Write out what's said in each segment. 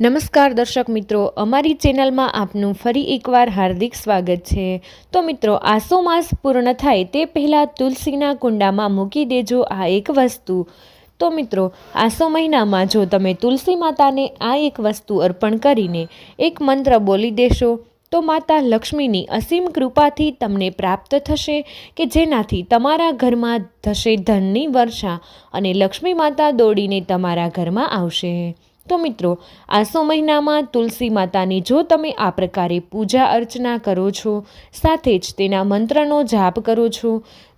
નમસ્કાર દર્શક મિત્રો, અમારી ચેનલમાં આપનું ફરી એકવાર હાર્દિક સ્વાગત છે. તો મિત્રો, આસો માસ પૂર્ણ થાય તે પહેલાં તુલસીના કુંડામાં મૂકી દેજો આ એક વસ્તુ. તો મિત્રો, આસો મહિનામાં જો તમે તુલસી માતાને આ એક વસ્તુ અર્પણ કરીને એક મંત્ર બોલી દેશો, તો માતા લક્ષ્મીની અસીમ કૃપાથી તમને પ્રાપ્ત થશે કે જેનાથી તમારા ઘરમાં થશે ધનની વર્ષા અને લક્ષ્મી માતા દોડીને તમારા ઘરમાં આવશે. તો મિત્રો આસો મહિનામાં તુલસી માતાની જો તમે આ પ્રકારે પૂજા અર્ચના કરો છો, સાથે જ તેના મંત્રનો જાપ કરો છો,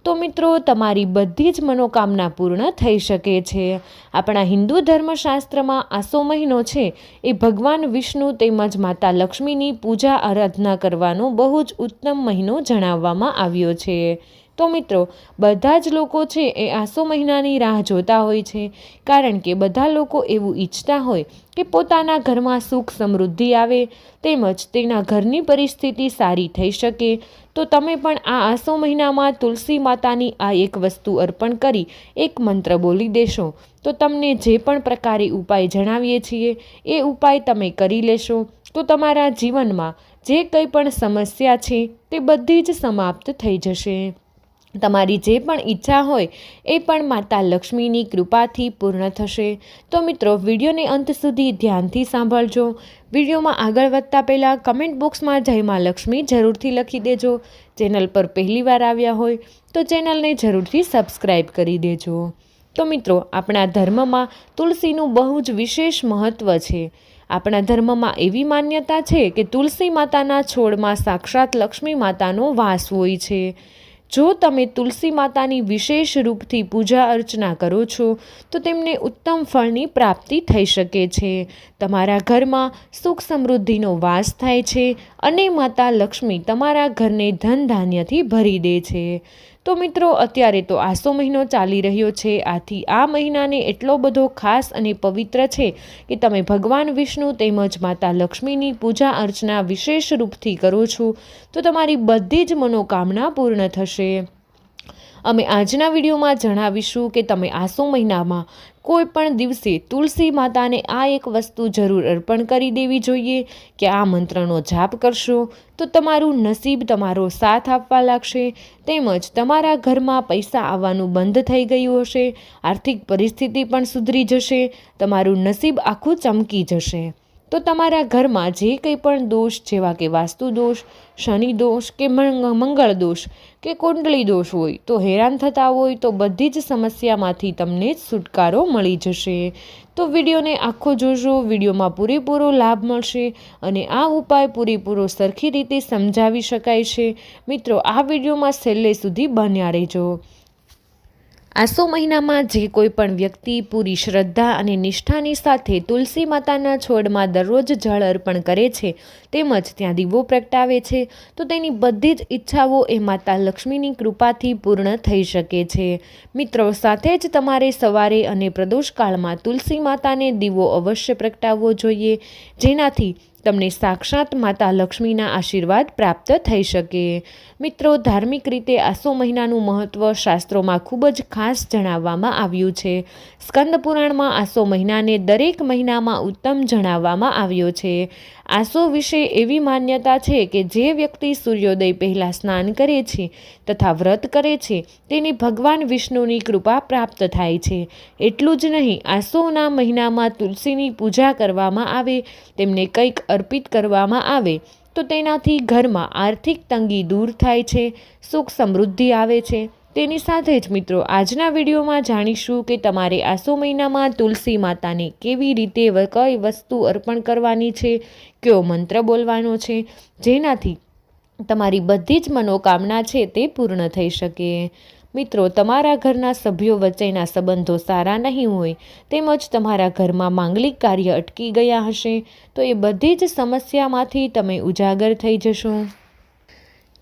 તો મિત્રો તમારી બધી જ મનોકામના પૂર્ણ થઈ શકે છે. આપણા હિન્દુ ધર્મશાસ્ત્રમાં આસો મહિનો છે એ ભગવાન વિષ્ણુ તેમજ માતા લક્ષ્મીની પૂજા આરાધના કરવાનો બહુ જ ઉત્તમ મહિનો જણાવવામાં આવ્યો છે. તો મિત્રો, બધા જ લોકો છે એ આસો મહિનાની રાહ જોતા હોય છે. કારણ કે બધા લોકો એવું ઈચ્છતા હોય કે પોતાના ઘરમાં સુખ સમૃદ્ધિ આવે તેમજ તેના ઘરની પરિસ્થિતિ સારી થઈ શકે. તો તમે પણ આ આસો મહિનામાં તુલસી માતાની આ એક વસ્તુ અર્પણ કરી એક મંત્ર બોલી દેશો. તો તમને જે પણ પ્રકારે ઉપાય જણાવીએ છીએ, એ ઉપાય તમે કરી લેશો. તો તમારા જીવનમાં જે કંઈ પણ સમસ્યા છે, તે બધી જ સમાપ્ત થઈ જશે. તમારી જે પણ ઈચ્છા હોય એ પણ માતા લક્ષ્મીની કૃપાથી પૂર્ણ થશે. તો મિત્રો, વિડીયોને અંત સુધી ધ્યાનથી સાંભળજો. વિડીયોમાં આગળ વધતા પહેલાં કમેન્ટ બોક્સમાં જય મા લક્ષ્મી જરૂરથી લખી દેજો. ચેનલ પર પહેલીવાર આવ્યા હોય તો ચેનલને જરૂરથી સબસ્ક્રાઈબ કરી દેજો. તો મિત્રો, આપણા ધર્મમાં તુલસીનું બહુ જ વિશેષ મહત્ત્વ છે. આપણા ધર્મમાં એવી માન્યતા છે કે તુલસી માતાના છોડમાં સાક્ષાત લક્ષ્મી માતાનો વાસ હોય છે. જો તમે તુલસી માતાની વિશેષ રૂપથી પૂજા અર્ચના કરો છો, તો તેમને ઉત્તમ ફળની પ્રાપ્તિ થઈ શકે છે. તમારા ઘરમાં સુખ સમૃદ્ધિનો વાસ થાય છે અને માતા લક્ષ્મી તમારા ઘરને ધન ધાન્યથી ભરી દે છે. તો મિત્રો, અત્યારે તો આસો મહિનો ચાલી રહ્યો છે. આથી આ મહિનાને એટલો બધો ખાસ અને પવિત્ર છે કે તમે ભગવાન વિષ્ણુ તેમજ માતા લક્ષ્મીની પૂજા અર્ચના વિશેષ રૂપથી કરો છો, તો તમારી બધી જ મનોકામના પૂર્ણ થશે. અમે આજના વિડીયોમાં જણાવીશું કે તમે આસો મહિનામાં કોઈ પણ દિવસે તુલસી માતાને આ એક વસ્તુ જરૂર અર્પણ કરી દેવી જોઈએ કે આ મંત્રનો જાપ કરશો, તો તમારું નસીબ તમારો સાથ આપવા લાગશે. તેમજ તમારા ઘરમાં પૈસા આવવાનું બંધ થઈ ગયું હશે, આર્થિક પરિસ્થિતિ પણ સુધરી જશે, તમારું નસીબ આખું ચમકી જશે. તો તમારા ઘરમાં જે કંઈ પણ દોષ, જેવા કે વાસ્તુ દોષ, શનિ દોષ કે મંગળ દોષ કે કુંડળી દોષ હોય, તો હેરાન થતા હોય તો બધી જ સમસ્યામાંથી તમને છુટકારો મળી જશે. તો વિડીયોને આખો જોજો, વિડીયોમાં પૂરેપૂરો લાભ મળશે અને આ ઉપાય પૂરેપૂરો સરખી રીતે સમજાવી શકાય છે. મિત્રો, આ વિડીયોમાં છેલ્લે સુધી બન્યા રહેજો. આસો મહિનામાં જે કોઈ પણ વ્યક્તિ પૂરી શ્રદ્ધા અને નિષ્ઠાની સાથે તુલસી માતાના છોડમાં દરરોજ જળ અર્પણ કરે છે, તેમજ ત્યાં દીવો પ્રગટાવે છે, તો તેની બધી જ ઈચ્છાઓ એ માતા લક્ષ્મીની કૃપાથી પૂર્ણ થઈ શકે છે. મિત્રો, સાથે જ તમારે સવારે અને પ્રદોષકાળમાં તુલસી માતાને દીવો અવશ્ય પ્રગટાવવો જોઈએ, જેનાથી તમને સાક્ષાત માતા લક્ષ્મીના આશીર્વાદ પ્રાપ્ત થઈ શકે. મિત્રો, ધાર્મિક રીતે આસો મહિનાનું મહત્ત્વ શાસ્ત્રોમાં ખૂબ જ ખાસ જણાવવામાં આવ્યું છે. સ્કંદ પુરાણમાં આસો મહિનાને દરેક મહિનામાં ઉત્તમ જણાવવામાં આવ્યો છે. આસો વિશે એવી માન્યતા છે કે જે વ્યક્તિ સૂર્યોદય પહેલાં સ્નાન કરે છે તથા વ્રત કરે છે, તેને ભગવાન વિષ્ણુની કૃપા પ્રાપ્ત થાય છે. એટલું જ નહીં, આસોના મહિનામાં તુલસીની પૂજા કરવામાં આવે, તેમને કંઈક અર્પિત કરવામાં આવે, તો તેનાથી ઘરમાં આર્થિક તંગી દૂર થાય છે, સુખ સમૃદ્ધિ આવે છે. તેની સાથે જ મિત્રો, આજના વિડીયોમાં જાણીશું કે તમારે આસો મહિનામાં તુલસી માતાને કેવી રીતે કઈ વસ્તુ અર્પણ કરવાની છે, કયો મંત્ર બોલવાનો છે, જેનાથી તમારી બધી જ મનોકામના છે તે પૂર્ણ થઈ શકે. મિત્રો, તમારા ઘરના સભ્યો વચ્ચેના સંબંધો સારા નહીં હોય, તેમજ તમારા ઘરમાં માંગલિક કાર્ય અટકી ગયા હશે, તો એ બધી જ સમસ્યામાંથી તમે ઉજાગર થઈ જશો.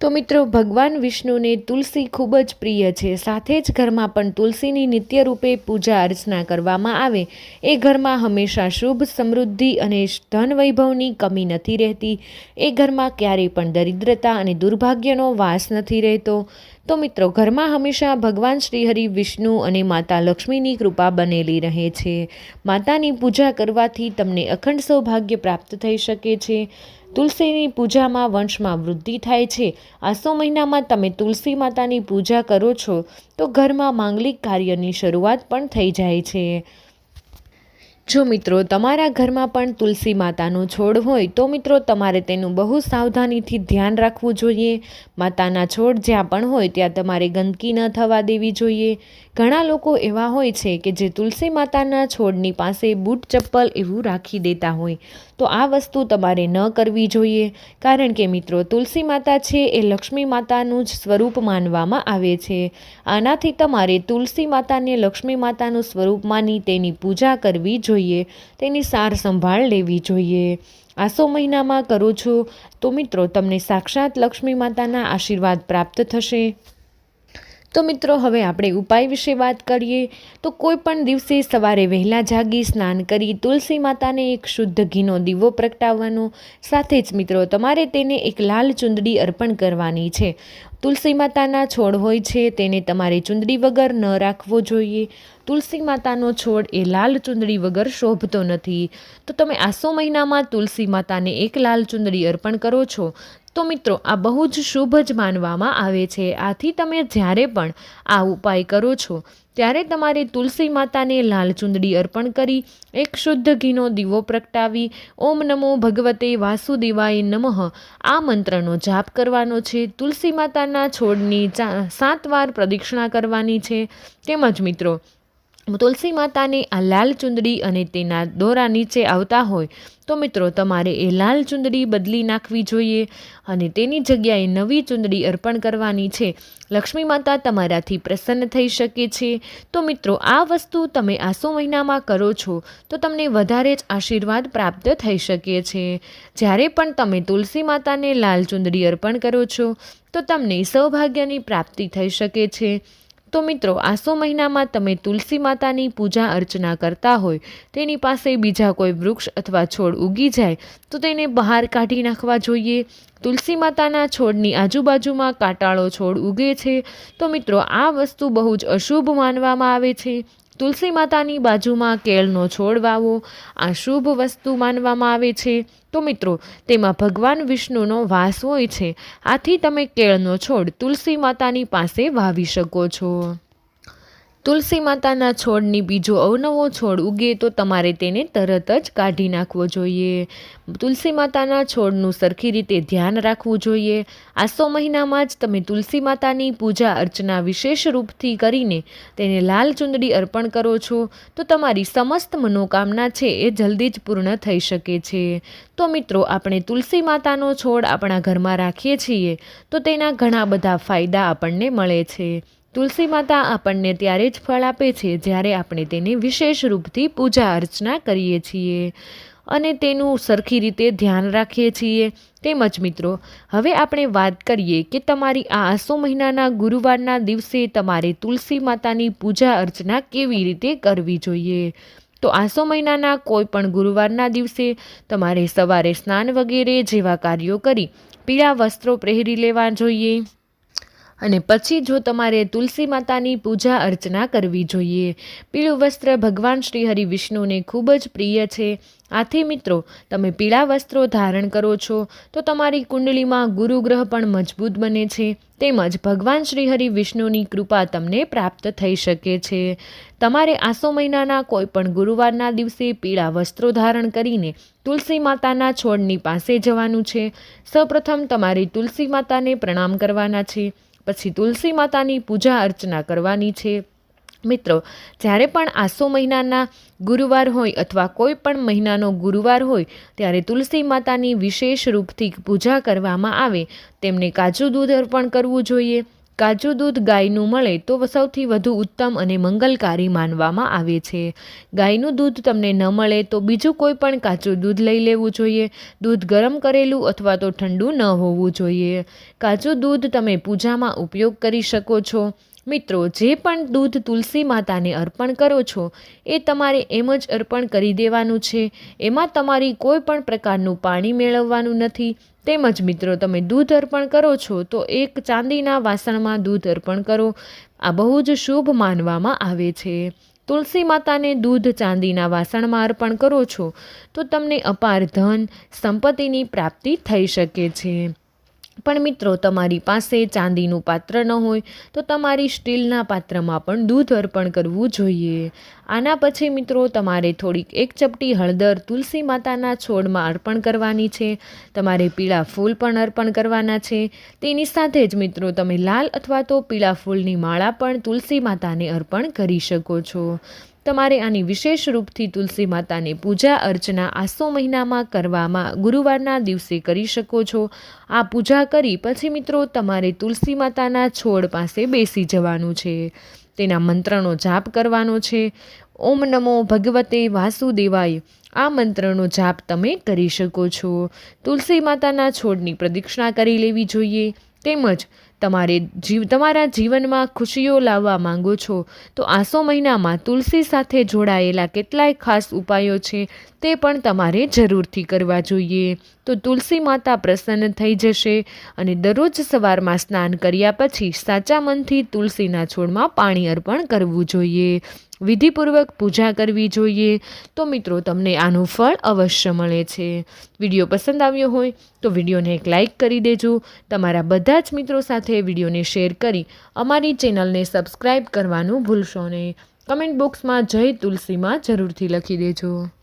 તો મિત્રો, ભગવાન વિષ્ણુને તુલસી ખૂબ જ પ્રિય છે. સાથે જ ઘરમાં પણ તુલસીની નિત્ય રૂપે પૂજા અર્ચના કરવામાં આવે. એ ઘરમાં હંમેશા શુભ સમૃદ્ધિ અને ધન વૈભવની કમી નથી રહેતી. એ ઘરમાં ક્યારેય પણ દરિદ્રતા અને દુર્ભાગ્યનો વાસ નથી રહેતો. તો મિત્રો, ઘરમાં હંમેશા ભગવાન શ્રીહરિ વિષ્ણુ અને માતા લક્ષ્મીની કૃપા બનેલી રહે છે. માતાની પૂજા કરવાથી તમને અખંડ સૌભાગ્ય પ્રાપ્ત થઈ શકે છે. તુલસીની પૂજામાં વંશમાં વૃદ્ધિ થાય છે. આસો મહિનામાં તમે તુલસી માતાની પૂજા કરો છો, તો ઘરમાં માંગલિક કાર્યની શરૂઆત પણ થઈ જાય છે. જો મિત્રો તમારા ઘરમાં પણ તુલસી માતાનો છોડ હોય, તો મિત્રો તમારે તેનું બહુ સાવધાનીથી ધ્યાન રાખવું જોઈએ. માતાના છોડ જ્યાં પણ હોય, ત્યાં તમારે ગંદકી ન થવા દેવી જોઈએ. ઘણા લોકો એવા હોય છે કે જે તુલસી માતાના છોડની પાસે બૂટ ચપ્પલ એવું રાખી દેતા હોય. તો આ વસ્તુ તમારે ન કરવી જોઈએ. કારણ કે મિત્રો, તુલસી માતા છે એ લક્ષ્મી માતાનું જ સ્વરૂપ માનવામાં આવે છે. આનાથી તમારે તુલસી માતાને લક્ષ્મી માતાનું સ્વરૂપ માની તેની પૂજા કરવી જોઈએ. તેની સાર સંભાળ લેવી જોઈએ. આસો મહિનામાં કરો છો તો મિત્રો, તમને સાક્ષાત લક્ષ્મી માતાના આશીર્વાદ પ્રાપ્ત થશે. તો મિત્રો, હવે આપણે ઉપાય વિશે વાત કરીએ. તો કોઈ પણ દિવસે સવારે વહેલા જાગી સ્નાન કરી તુલસી માતાને એક શુદ્ધ ઘીનો દીવો પ્રગટાવવાનો. સાથે જ મિત્રો, તમારે તેને એક લાલ ચુંદડી અર્પણ કરવાની છે. તુલસી માતાના છોડ હોય છે, તેને તમારે ચુંદડી વગર ન રાખવો જોઈએ. તુલસી માતાનો છોડ એ લાલ ચુંદડી વગર શોભતો નથી. તો તમે આસો મહિનામાં તુલસી માતાને એક લાલ ચુંદડી અર્પણ કરો છો. તો મિત્રો, આ બહુ જ શુભ જ માનવામાં આવે છે. આથી તમે જ્યારે પણ આ ઉપાય કરો છો, ત્યારે તમારે તુલસી માતાને લાલ ચુંદડી અર્પણ કરી, એક શુદ્ધ ઘીનો દીવો પ્રગટાવી, ઓમ નમો ભગવતે વાસુદેવાય નમઃ, આ મંત્રનો જાપ કરવાનો છે. તુલસી માતાના છોડની સાત વાર પ્રદક્ષિણા કરવાની છે. તેમજ મિત્રો તુલસી માતાને આ લાલ ચુંદડી અને તેના દોરા નીચે આવતા હોય, તો મિત્રો તમારે એ લાલ ચુંદડી બદલી નાખવી જોઈએ અને તેની જગ્યાએ નવી ચુંદડી અર્પણ કરવાની છે. લક્ષ્મી માતા તમારાથી પ્રસન્ન થઈ શકે છે. તો મિત્રો, આ વસ્તુ તમે આસો મહિનામાં કરો છો, તો તમને વધારે જ આશીર્વાદ પ્રાપ્ત થઈ શકે છે. જ્યારે પણ તમે તુલસી માતાને લાલ ચુંદડી અર્પણ કરો છો, તો તમને સૌભાગ્યની પ્રાપ્તિ થઈ શકે છે. તો મિત્રો, આસો મહિનામાં તમે તુલસી માતાની પૂજા અર્ચના કરતા હોય, તેની પાસે બીજા કોઈ વૃક્ષ અથવા છોડ ઉગી જાય, તો તેને બહાર કાઢી નાખવા જોઈએ. તુલસી માતાના છોડની આજુબાજુમાં કાંટાળો છોડ ઉગે છે. તો મિત્રો, આ વસ્તુ બહુ જ અશુભ માનવામાં આવે છે. તુલસી માતાની બાજુમાં કેળનો છોડ વાવો. આ શુભ વસ્તુ માનવામાં આવે છે. તો મિત્રો, તેમાં ભગવાન વિષ્ણુનો વાસ હોય છે. આથી તમે કેળનો છોડ તુલસી માતાની પાસે વાવી શકો છો. તુલસી માતાના છોડની બીજો અવનવો છોડ ઉગે તો તમારે તેને તરત જ કાઢી નાખવો જોઈએ. તુલસી માતાના છોડનું સરખી રીતે ધ્યાન રાખવું જોઈએ. આસો મહિનામાં જ તમે તુલસી માતાની પૂજા અર્ચના વિશેષ રૂપથી કરીને તેને લાલ ચુંદડી અર્પણ કરો છો, તો તમારી સમસ્ત મનોકામના છે એ જલ્દી જ પૂર્ણ થઈ શકે છે. તો મિત્રો, આપણે તુલસી માતાનો છોડ આપણા ઘરમાં રાખીએ છીએ, તો તેના ઘણા બધા ફાયદા આપણને મળે છે. તુલસી માતા આપણને ત્યારે જ ફળ આપે છે જ્યારે આપણે તેની વિશેષ રૂપથી પૂજા અર્ચના કરીએ છીએ અને તેનું સરખી રીતે ધ્યાન રાખીએ છીએ. તેમજ મિત્રો, હવે આપણે વાત કરીએ કે તમારી આ આસો મહિનાના ગુરુવારના દિવસે તમારે તુલસી માતાની પૂજા અર્ચના કેવી રીતે કરવી જોઈએ? તો આસો મહિનાના કોઈ પણ ગુરુવારના દિવસે તમારે સવારે સ્નાન વગેરે જેવા કાર્યો કરી પીળા વસ્ત્રો પહેરી લેવા જોઈએ. અને પછી જો તમારે તુલસી માતાની પૂજા અર્ચના કરવી જોઈએ. પીળું વસ્ત્ર ભગવાન શ્રી હરિ વિષ્ણુને ખૂબ જ પ્રિય છે. આથી મિત્રો, તમે પીળા વસ્ત્રો ધારણ કરો છો, તો તમારી કુંડલીમાં ગુરુગ્રહ પણ મજબૂત બને છે. તેમજ ભગવાન શ્રી હરિ વિષ્ણુની કૃપા તમને પ્રાપ્ત થઈ શકે છે. તમારે આસો મહિનાના કોઈ પણ ગુરુવારના દિવસે પીળા વસ્ત્રો ધારણ કરીને તુલસી માતાના છોડની પાસે જવાનું છે. સૌપ્રથમ તમારે તુલસી માતાને પ્રણામ કરવાના છે. પછી તુલસી માતાની પૂજા અર્ચના કરવાની છે. મિત્રો, જ્યારે પણ આસો મહિનાના ગુરુવાર હોય અથવા કોઈ પણ મહિનાનો ગુરુવાર હોય, ત્યારે તુલસી માતાની વિશેષ રૂપથી પૂજા કરવામાં આવે. તેમને કાજુ દૂધ અર્પણ કરવું જોઈએ. કાજુ દૂધ ગાયનું મળે તો સૌથી વધુ ઉત્તમ અને મંગલકારી માનવામાં આવે છે. ગાયનું દૂધ તમને ન મળે તો બીજું કોઈ પણ કાચું દૂધ લઈ લેવું જોઈએ. દૂધ ગરમ કરેલું અથવા તો ઠંડુ ન હોવું જોઈએ. કાચું દૂધ તમે પૂજામાં ઉપયોગ કરી શકો છો. મિત્રો, જે પણ દૂધ તુલસી માતાને અર્પણ કરો છો, એ તમારે એમ જ અર્પણ કરી દેવાનું છે. એમાં તમારી કોઈ પણ પ્રકારનું પાણી મેળવવાનું નથી. તેમજ મિત્રો, તમે દૂધ અર્પણ કરો છો, તો એક ચાંદીના વાસણમાં દૂધ અર્પણ કરો. આ બહુ જ શુભ માનવામાં આવે છે. તુલસી માતાને દૂધ ચાંદીના વાસણમાં અર્પણ કરો છો, તો તમને અપાર ધન, સંપત્તિની પ્રાપ્તિ થઈ શકે છે. પણ મિત્રો, તમારી પાસે ચાંદીનું પાત્ર ન હોય, તો તમારી સ્ટીલના પાત્રમાં પણ દૂધ અર્પણ કરવું જોઈએ. આના પછી મિત્રો, તમારે થોડીક એક ચપટી હળદર તુલસી માતાના છોડમાં અર્પણ કરવાની છે. તમારે પીળા ફૂલ પણ અર્પણ કરવાના છે. તેની સાથે જ મિત્રો, તમે લાલ અથવા તો પીળા ફૂલની માળા પણ તુલસી માતાને અર્પણ કરી શકો છો. તમારે આની વિશેષ રૂપથી તુલસી માતાની પૂજા અર્ચના આસો મહિનામાં કરવામાં ગુરુવારના દિવસે કરી શકો છો. આ પૂજા કરી પછી મિત્રો તમારે તુલસી માતાના છોડ પાસે બેસી જવાનું છે. તેના મંત્રનો જાપ કરવાનો છે. ઓમ નમો ભગવતે વાસુદેવાય, આ મંત્રનો જાપ તમે કરી શકો છો. તુલસી માતાના છોડની પ્રદક્ષિણા કરી લેવી જોઈએ. તેમજ તમારે જીવ, તમારા જીવનમાં ખુશીઓ લાવવા માંગો છો, તો આસો મહિનામાં તુલસી સાથે જોડાયેલા કેટલાય ખાસ ઉપાયો છે, તે પણ તમારે જરૂરથી કરવા જોઈએ. તો તુલસી માતા પ્રસન્ન થઈ જશે અને દરરોજ સવારમાં સ્નાન કર્યા પછી સાચા મનથી તુલસીના છોડમાં પાણી અર્પણ કરવું જોઈએ. વિધિપૂર્વક પૂજા કરવી જોઈએ. તો મિત્રો, તમને આનું ફળ અવશ્ય મળે છે. વીડિયો પસંદ આવ્યો હોય તો વિડીયોને એક લાઇક કરી દેજો. તમારા બધા જ મિત્રો સાથે વિડીયોને શેર કરી અમારી ચેનલને સબસ્ક્રાઈબ કરવાનું ભૂલશો નહીં. કમેન્ટ બોક્સમાં જય તુલસીમાં જરૂરથી લખી દેજો.